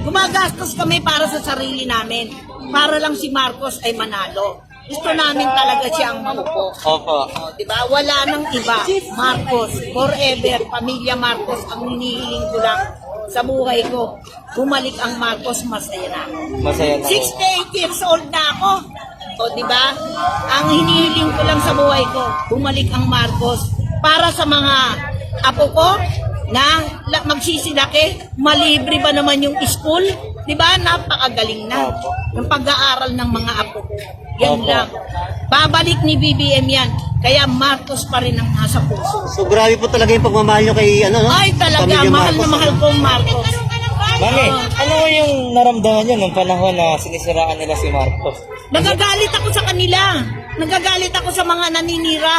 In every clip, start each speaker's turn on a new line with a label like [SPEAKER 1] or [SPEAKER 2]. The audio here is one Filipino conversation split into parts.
[SPEAKER 1] Gumagastos kami para sa sarili namin. Para lang si Marcos ay manalo. Gusto namin talaga siyang maupo.
[SPEAKER 2] Opo.
[SPEAKER 1] O, di ba? Wala nang iba. Marcos, forever, pamilya Marcos, ang hinihiling ko lang sa buhay ko. Bumalik ang Marcos, masaya na.
[SPEAKER 2] Masaya na.
[SPEAKER 1] 68 years old na ako. O, di ba? Ang hinihiling ko lang sa buhay ko, bumalik ang Marcos para sa mga apo ko na la- magsisilaki, malibre ba naman yung school? Di ba? Napakagaling na.
[SPEAKER 2] Opo.
[SPEAKER 1] Yung pag-aaral ng mga apo ko. Yan
[SPEAKER 2] Opo.
[SPEAKER 1] lang. Babalik ni BBM yan. Kaya Marcos pa rin ang nasa puso.
[SPEAKER 3] So grabe po talaga yung pagmamahal nyo kay ano, no?
[SPEAKER 1] Ay talaga,
[SPEAKER 3] Pamilya
[SPEAKER 1] mahal na
[SPEAKER 3] Marcos.
[SPEAKER 1] mahal ko ang Marcos.
[SPEAKER 2] Mami, ano yung naramdaman niyo nung panahon na sinisiraan nila si Marcos?
[SPEAKER 1] Nagagalit ako sa kanila. Nagagalit ako sa mga naninira.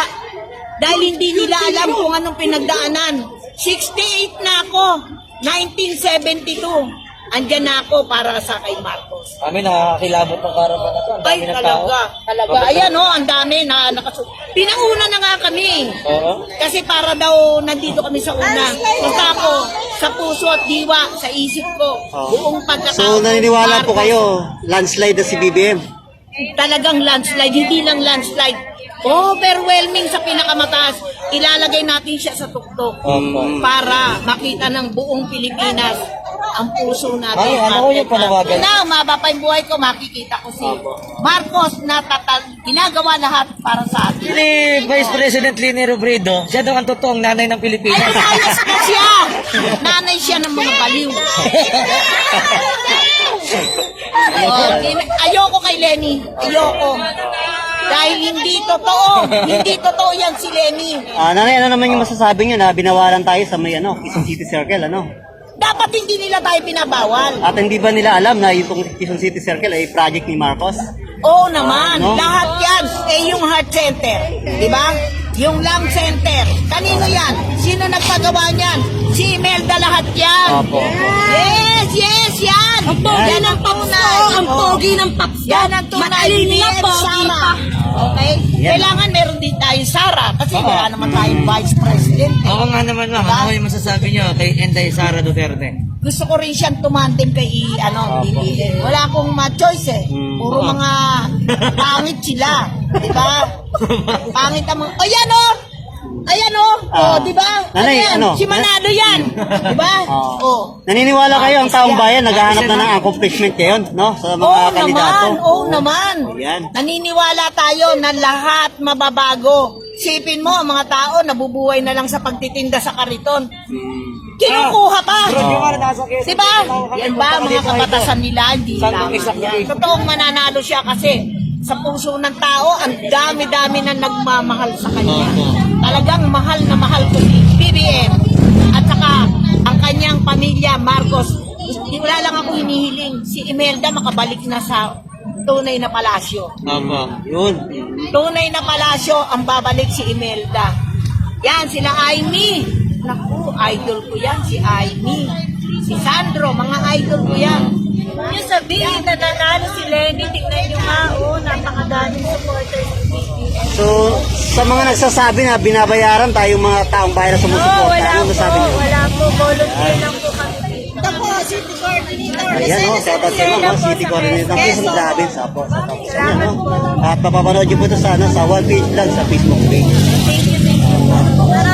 [SPEAKER 1] Dahil hindi nila alam kung anong pinagdaanan. 68 na ako. 1972. Andyan na ako para sa kay Marcos.
[SPEAKER 2] Kami nakakakilabot ng karaman na to. Ang
[SPEAKER 1] Ay,
[SPEAKER 2] dami ng tao.
[SPEAKER 1] talaga. Talaga. Ayan oh, ang dami na nakasu... Pinauna na nga kami.
[SPEAKER 2] Oo.
[SPEAKER 1] Kasi para daw nandito kami sa una. Basta ako, sa puso at diwa, sa isip ko, buong pagkatao.
[SPEAKER 3] So naniniwala po kayo, landslide na si BBM.
[SPEAKER 1] talagang landslide, hindi lang landslide. Overwhelming sa pinakamataas. Ilalagay natin siya sa tuktok
[SPEAKER 2] Opo.
[SPEAKER 1] para makita ng buong Pilipinas ang puso natin.
[SPEAKER 2] Ay, ano ko yung panawagan?
[SPEAKER 1] Na, mababa yung buhay ko, makikita ko si Marcos na tatal, ginagawa lahat para sa atin.
[SPEAKER 2] Ni Vice President Lini Robredo, siya daw ang totoong nanay ng
[SPEAKER 1] Ay,
[SPEAKER 2] Pilipinas.
[SPEAKER 1] ayos na siya! Nanay siya ng mga baliw. oh, ayoko kay Lenny. Ayoko. Dahil hindi totoo. Hindi totoo yan si Lenny.
[SPEAKER 3] Ah, nanay, ano naman yung masasabi nyo na binawalan tayo sa may ano, Quezon City Circle, ano?
[SPEAKER 1] Dapat hindi nila tayo pinabawal.
[SPEAKER 3] At hindi ba nila alam na yung Quezon City Circle ay project ni Marcos?
[SPEAKER 1] Oo naman.
[SPEAKER 3] No?
[SPEAKER 1] Lahat yan. Eh, yung heart center. Di ba? Yung lung center. Kanino yan? Sino nagpagawa niyan? Si Imelda lahat yan.
[SPEAKER 3] Opo.
[SPEAKER 1] Yes, yes, yan. Ang pogi yan ang papunay. Ang pogi ng paps. Yan ang tunay. Yan Sara. Okay?
[SPEAKER 3] Yan.
[SPEAKER 1] Kailangan meron din tayo Sara kasi
[SPEAKER 2] Oo.
[SPEAKER 1] wala naman tayong vice president. eh.
[SPEAKER 2] Oo nga naman ma'am, ano yung masasabi niyo kay Enday Sara Duterte?
[SPEAKER 1] Gusto ko rin siyang tumandem kay i- ano, BBM. Wala akong ma-choice eh.
[SPEAKER 3] Hmm.
[SPEAKER 1] Puro mga pangit sila. Di ba? Pangit ang mga... O yan o! Ayan o!
[SPEAKER 3] Ah.
[SPEAKER 1] o, di ba?
[SPEAKER 3] Nanay,
[SPEAKER 1] yan?
[SPEAKER 3] ano?
[SPEAKER 1] Si Manalo yan. Di ba?
[SPEAKER 3] Oo.
[SPEAKER 1] O.
[SPEAKER 3] Naniniwala kayo ang taong
[SPEAKER 1] Yan.
[SPEAKER 3] bayan naghahanap na ng accomplishment ngayon, no? Sa mga
[SPEAKER 1] Oo
[SPEAKER 3] kandidato.
[SPEAKER 1] naman, oo naman.
[SPEAKER 3] Yan.
[SPEAKER 1] Naniniwala tayo na lahat mababago. Sipin mo, ang mga tao nabubuhay na lang sa pagtitinda sa kariton. Kinukuha pa. Diba? Yan ba, mga kabatasan nila, hindi. Yan. Totoong mananalo siya kasi sa puso ng tao, ang dami-dami na nagmamahal sa kanya. Talagang mahal na mahal ko si BBM. At saka, ang kanyang pamilya, Marcos. Wala lang ako hinihiling. Si Imelda makabalik na sa tunay na palasyo.
[SPEAKER 2] Opo.
[SPEAKER 3] Yun.
[SPEAKER 1] Tunay na palasyo ang babalik si Imelda. Yan, sila Aimee. Naku, idol ko yan, si Aimee. Si Sandro, mga idol ko yan.
[SPEAKER 4] Yung sabihin na nanalo si Lenny, tignan nyo nga, oh, napakadaming supporters ni BBM.
[SPEAKER 3] So, sa mga nagsasabi na binabayaran tayong mga taong bayan na
[SPEAKER 4] Oh,
[SPEAKER 3] sumusuporta,
[SPEAKER 4] wala
[SPEAKER 3] ano
[SPEAKER 4] po,
[SPEAKER 3] masabi nyo?
[SPEAKER 4] wala po, volunteer lang po kami.
[SPEAKER 1] Ito po, City Coordinator.
[SPEAKER 3] Ayan o, sa atas sa mga city coordinator ng Quezon Province. Apo, sa tapos yan o. At mapapanood nyo po ito sa, ano, sa one page lang sa Facebook page.
[SPEAKER 4] Thank you, thank you.